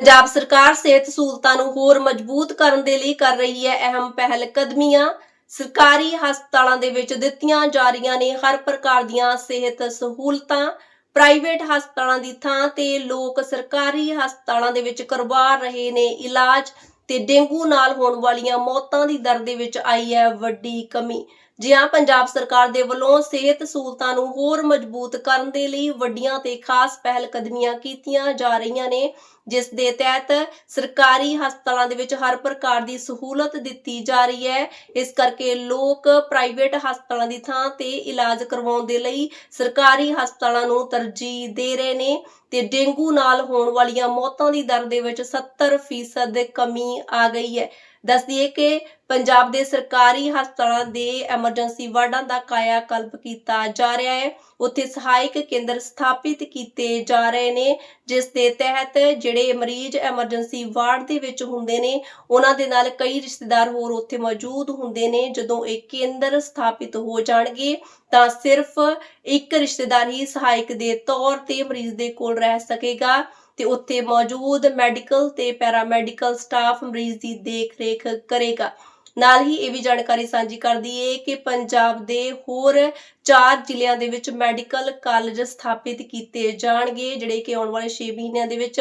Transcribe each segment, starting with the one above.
ਪੰਜਾਬ ਸਰਕਾਰ ਸਿਹਤ ਸਹੂਲਤਾਂ ਨੂੰ ਹੋਰ ਮਜ਼ਬੂਤ ਕਰਨ ਦੇ ਲਈ ਕਰ ਰਹੀ ਹੈ ਅਹਿਮ ਪਹਿਲ ਕਦਮੀਆਂ। ਸਰਕਾਰੀ ਹਸਪਤਾਲਾਂ ਦੇ ਵਿੱਚ ਦਿੱਤੀਆਂ ਜਾ ਰਹੀਆਂ ਨੇ ਹਰ ਪ੍ਰਕਾਰ ਦੀਆਂ ਸਿਹਤ ਸਹੂਲਤਾਂ। ਪ੍ਰਾਈਵੇਟ ਹਸਪਤਾਲਾਂ ਦੀ ਥਾਂ ਤੇ ਲੋਕ ਸਰਕਾਰੀ ਹਸਪਤਾਲਾਂ ਦੇ ਵਿੱਚ ਕਰਵਾ ਰਹੇ ਨੇ ਇਲਾਜ ਤੇ ਡੇਂਗੂ ਨਾਲ ਹੋਣ ਵਾਲੀਆਂ ਮੌਤਾਂ ਦੀ ਦਰ ਦੇ ਵਿੱਚ ਆਈ ਹੈ ਵੱਡੀ ਕਮੀ। ਜੀ ਹਾਂ ਪੰਜਾਬ ਸਰਕਾਰ ਦੇ ਵੱਲੋਂ ਸਿਹਤ ਸਹੂਲਤਾਂ ਨੂੰ ਹੋਰ ਮਜ਼ਬੂਤ ਕਰਨ ਦੇ ਲਈ ਵੱਡੀਆਂ ਤੇ ਖਾਸ ਪਹਿਲ ਕਦਮੀਆਂ ਕੀਤੀਆਂ ਜਾ ਰਹੀਆਂ ਨੇ, ਜਿਸ ਦੇ ਤਹਿਤ ਸਰਕਾਰੀ ਹਸਪਤਾਲਾਂ ਦੇ ਵਿੱਚ ਹਰ ਪ੍ਰਕਾਰ ਦੀ ਸਹੂਲਤ ਦਿੱਤੀ ਜਾ ਰਹੀ ਹੈ। ਇਸ ਕਰਕੇ ਲੋਕ ਪ੍ਰਾਈਵੇਟ ਹਸਪਤਾਲਾਂ ਦੀ ਥਾਂ ਤੇ ਇਲਾਜ ਕਰਵਾਉਣ ਦੇ ਲਈ ਸਰਕਾਰੀ ਹਸਪਤਾਲਾਂ ਨੂੰ ਤਰਜੀਹ ਦੇ ਰਹੇ ਨੇ ਤੇ ਡੇਂਗੂ ਨਾਲ ਹੋਣ ਵਾਲੀਆਂ ਮੌਤਾਂ ਦੀ ਦਰ ਦੇ ਵਿੱਚ 70% ਕਮੀ ਆ ਗਈ ਹੈ। ਦੱਸ ਦਈਏ ਕਿ ਪੰਜਾਬ ਦੇ ਸਰਕਾਰੀ ਹਸਪਤਾਲਾਂ ਦੇ ਐਮਰਜੈਂਸੀ ਵਾਰਡਾਂ ਦਾ ਕਾਇਆ ਕਲਪ ਕੀਤਾ ਜਾ ਰਿਹਾ ਹੈ ਉੱਥੇ ਸਹਾਇਕ ਕੇਂਦਰ ਸਥਾਪਿਤ ਕੀਤੇ ਜਾ ਰਹੇ ਨੇ, ਜਿਸ ਦੇ ਤਹਿਤ ਜਿਹੜੇ ਮਰੀਜ਼ ਐਮਰਜੈਂਸੀ ਵਾਰਡ ਦੇ ਵਿੱਚ ਹੁੰਦੇ ਨੇ, ਉਹਨਾਂ ਦੇ ਨਾਲ ਕਈ ਰਿਸ਼ਤੇਦਾਰ ਹੋਰ ਉੱਥੇ ਮੌਜੂਦ ਹੁੰਦੇ ਨੇ। ਜਦੋਂ ਇਹ ਕੇਂਦਰ ਸਥਾਪਿਤ ਹੋ ਜਾਣਗੇ, ਤਾਂ ਸਿਰਫ ਇੱਕ ਰਿਸ਼ਤੇਦਾਰ ਹੀ ਸਹਾਇਕ ਦੇ ਤੌਰ ਤੇ ਮਰੀਜ਼ ਦੇ ਕੋਲ ਰਹਿ ਸਕੇਗਾ। ਤੇ ਉੱਥੇ ਮੌਜੂਦ ਮੈਡੀਕਲ ਤੇ ਪੈਰਾਮੈਡੀਕਲ ਸਟਾਫ ਮਰੀਜ਼ ਦੀ ਦੇਖ-ਰੇਖ ਕਰੇਗਾ। ਨਾਲ ਹੀ ਇਹ ਵੀ ਜਾਣਕਾਰੀ ਸਾਂਝੀ ਕਰਦੀ ਹੈ ਕਿ ਪੰਜਾਬ ਦੇ ਹੋਰ ਚਾਰ ਜ਼ਿਲ੍ਹਿਆਂ ਦੇ ਵਿੱਚ ਮੈਡੀਕਲ ਕਾਲਜ ਸਥਾਪਿਤ ਕੀਤੇ ਜਾਣਗੇ, ਜਿਹੜੇ ਕਿ ਆਉਣ ਵਾਲੇ 6 ਮਹੀਨਿਆਂ ਦੇ ਵਿੱਚ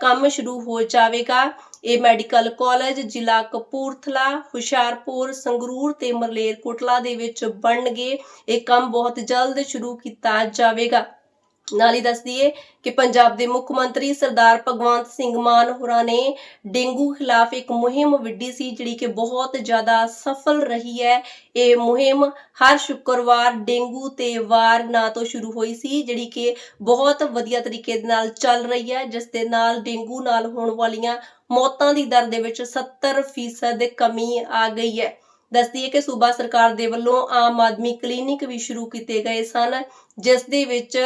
ਕੰਮ ਸ਼ੁਰੂ ਹੋ ਜਾਵੇਗਾ। ਇਹ ਮੈਡੀਕਲ ਕਾਲਜ ਜ਼ਿਲ੍ਹਾ ਕਪੂਰਥਲਾ, ਹੁਸ਼ਿਆਰਪੁਰ, ਸੰਗਰੂਰ ਤੇ ਮਰਲੇਰਕੋਟਲਾ ਦੇ ਵਿੱਚ ਬਣਨਗੇ। ਇਹ ਕੰਮ ਬਹੁਤ ਜਲਦ ਸ਼ੁਰੂ ਕੀਤਾ ਜਾਵੇਗਾ। ਨਾਲ ਹੀ ਦੱਸ ਦਈਏ ਕਿ ਪੰਜਾਬ ਦੇ ਮੁੱਖ ਮੰਤਰੀ ਸਰਦਾਰ ਭਗਵੰਤ ਸਿੰਘ ਮਾਨ ਹੋਰਾਂ ਨੇ ਡੇਂਗੂ ਖਿਲਾਫ ਇੱਕ ਮੁਹਿੰਮ ਵਿੱਢੀ ਸੀ, ਜਿਹੜੀ ਕਿ ਬਹੁਤ ਜ਼ਿਆਦਾ ਸਫਲ ਰਹੀ ਹੈ। ਇਹ ਮੁਹਿੰਮ ਹਰ ਸ਼ੁੱਕਰਵਾਰ ਡੇਂਗੂ ਤੇ ਵਾਰ ਨਾਂ ਤੋਂ ਸ਼ੁਰੂ ਹੋਈ ਸੀ, ਜਿਹੜੀ ਕਿ ਬਹੁਤ ਵਧੀਆ ਤਰੀਕੇ ਦੇ ਨਾਲ ਚੱਲ ਰਹੀ ਹੈ, ਜਿਸ ਦੇ ਨਾਲ ਡੇਂਗੂ ਨਾਲ ਹੋਣ ਵਾਲੀਆਂ ਮੌਤਾਂ ਦੀ ਦਰ ਦੇ ਵਿੱਚ 70% ਕਮੀ ਆ ਗਈ ਹੈ। ਦੱਸਦੀ ਕਿ ਸੂਬਾ ਸਰਕਾਰ ਦੇ ਵੱਲੋਂ ਆਮ ਆਦਮੀ ਕਲੀਨਿਕ ਵੀ ਸ਼ੁਰੂ ਕੀਤੇ ਗਏ ਸਨ, ਜਿਸ ਦੇ ਵਿੱਚ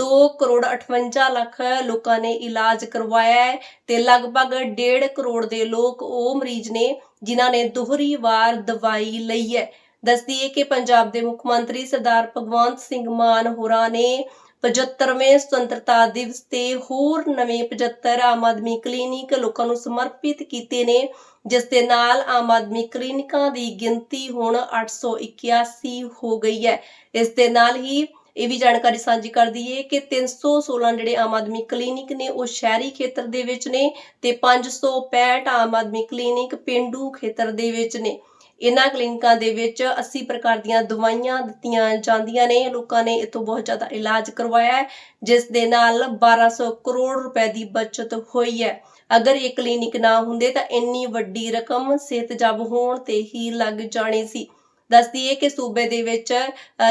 2 ਕਰੋੜ 58 ਲੱਖ ਲੋਕਾਂ ਨੇ ਇਲਾਜ ਕਰਵਾਇਆ ਹੈ ਤੇ ਲਗਭਗ 1.5 ਕਰੋੜ ਦੇ ਲੋਕ ਉਹ ਮਰੀਜ਼ ਨੇ ਜਿਨ੍ਹਾਂ ਨੇ ਦੋਹਰੀ ਵਾਰ ਦਵਾਈ ਲਈ ਹੈ। ਦੱਸਦੀਏ ਕਿ ਪੰਜਾਬ ਦੇ ਮੁੱਖ ਮੰਤਰੀ ਸਰਦਾਰ ਭਗਵੰਤ ਸਿੰਘ ਮਾਨ ਹੋਰਾਂ ਨੇ 75ਵੇਂ ਸੁਤੰਤਰਤਾ ਦਿਵਸ ਤੇ ਹੋਰ ਨਵੇਂ 75 ਆਮ ਆਦਮੀ ਕਲੀਨਿਕ ਲੋਕਾਂ ਨੂੰ ਸਮਰਪਿਤ ਕੀਤੇ ਨੇ, ਜਿਸ ਦੇ ਨਾਲ ਆਮ ਆਦਮੀ ਕਲੀਨਿਕਾਂ ਦੀ ਗਿਣਤੀ ਹੁਣ 881 ਹੋ ਗਈ ਹੈ। ਇਸ ਦੇ ਨਾਲ ਹੀ ਇਹ ਵੀ ਜਾਣਕਾਰੀ ਸਾਂਝੀ ਕਰ ਦਈਏ ਕਿ 316 ਜਿਹੜੇ ਆਮ ਆਦਮੀ ਕਲੀਨਿਕ ਨੇ, ਉਹ ਸ਼ਹਿਰੀ ਖੇਤਰ ਦੇ ਵਿੱਚ ਨੇ ਤੇ 565 ਆਮ ਆਦਮੀ ਕਲੀਨਿਕ ਪਿੰਡੂ ਖੇਤਰ ਦੇ ਵਿੱਚ ਨੇ। ਇਹਨਾਂ ਕਲੀਨਿਕਾਂ ਦੇ ਵਿੱਚ 80 ਪ੍ਰਕਾਰ ਦੀਆਂ ਦਵਾਈਆਂ ਦਿੱਤੀਆਂ ਜਾਂਦੀਆਂ ਨੇ। ਲੋਕਾਂ ਨੇ ਇਥੋਂ ਬਹੁਤ ਜ਼ਿਆਦਾ ਇਲਾਜ ਕਰਵਾਇਆ ਹੈ, ਜਿਸ ਦੇ ਨਾਲ 1200 ਕਰੋੜ ਰੁਪਏ ਦੀ ਬਚਤ ਹੋਈ ਹੈ। ਅਗਰ ਇਹ ਕਲੀਨਿਕ ਨਾ ਹੁੰਦੇ ਤਾਂ ਇੰਨੀ ਵੱਡੀ ਰਕਮ ਸਿਹਤਯਾਬ ਹੋਣ ਤੇ ਹੀ ਲੱਗ ਜਾਣੀ ਸੀ। ਦੱਸਦੀ ਹੈ ਕਿ ਸੂਬੇ ਦੇ ਵਿੱਚ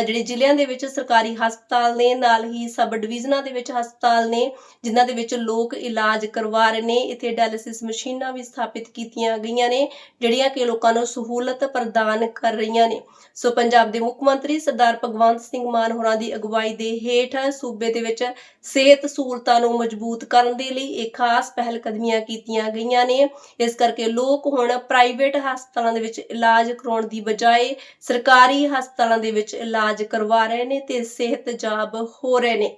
ਜਿਹੜੇ ਜ਼ਿਲ੍ਹਿਆਂ ਦੇ ਵਿੱਚ ਸਰਕਾਰੀ ਹਸਪਤਾਲ ਨੇ, ਨਾਲ ਹੀ ਸਬ ਡਿਵੀਜ਼ਨਾਂ ਦੇ ਵਿੱਚ ਹਸਪਤਾਲ ਨੇ, ਜਿਨ੍ਹਾਂ ਦੇ ਵਿੱਚ ਲੋਕ ਇਲਾਜ ਕਰਵਾ ਰਹੇ ਨੇ। ਇੱਥੇ ਡਾਇਲਿਸਿਸ ਮਸ਼ੀਨਾਂ ਵੀ ਸਥਾਪਿਤ ਕੀਤੀਆਂ ਗਈਆਂ ਨੇ, ਜਿਹੜੀਆਂ ਕਿ ਲੋਕਾਂ ਨੂੰ ਸਹੂਲਤ ਪ੍ਰਦਾਨ ਕਰ ਰਹੀਆਂ ਨੇ। ਸੋ ਪੰਜਾਬ ਦੇ ਮੁੱਖ ਮੰਤਰੀ ਸਰਦਾਰ ਭਗਵੰਤ ਸਿੰਘ ਮਾਨ ਹੋਰਾਂ ਦੀ ਅਗਵਾਈ ਦੇ ਹੇਠ ਸੂਬੇ ਦੇ ਵਿੱਚ ਸਿਹਤ ਸਹੂਲਤਾਂ ਨੂੰ ਮਜ਼ਬੂਤ ਕਰਨ ਦੇ ਲਈ ਇਹ ਖਾਸ ਪਹਿਲ ਕਦਮੀਆਂ ਕੀਤੀਆਂ ਗਈਆਂ ਨੇ। ਇਸ ਕਰਕੇ ਲੋਕ ਹੁਣ ਪ੍ਰਾਈਵੇਟ ਹਸਪਤਾਲਾਂ ਦੇ ਵਿੱਚ ਇਲਾਜ ਕਰਾਉਣ ਦੀ ਬਜਾਏ ਸਰਕਾਰੀ ਹਸਪਤਾਲਾਂ ਦੇ ਵਿੱਚ ਇਲਾਜ ਕਰਵਾ ਰਹੇ ਨੇ ਤੇ ਸਿਹਤਯਾਬ ਹੋ ਰਹੇ ਨੇ।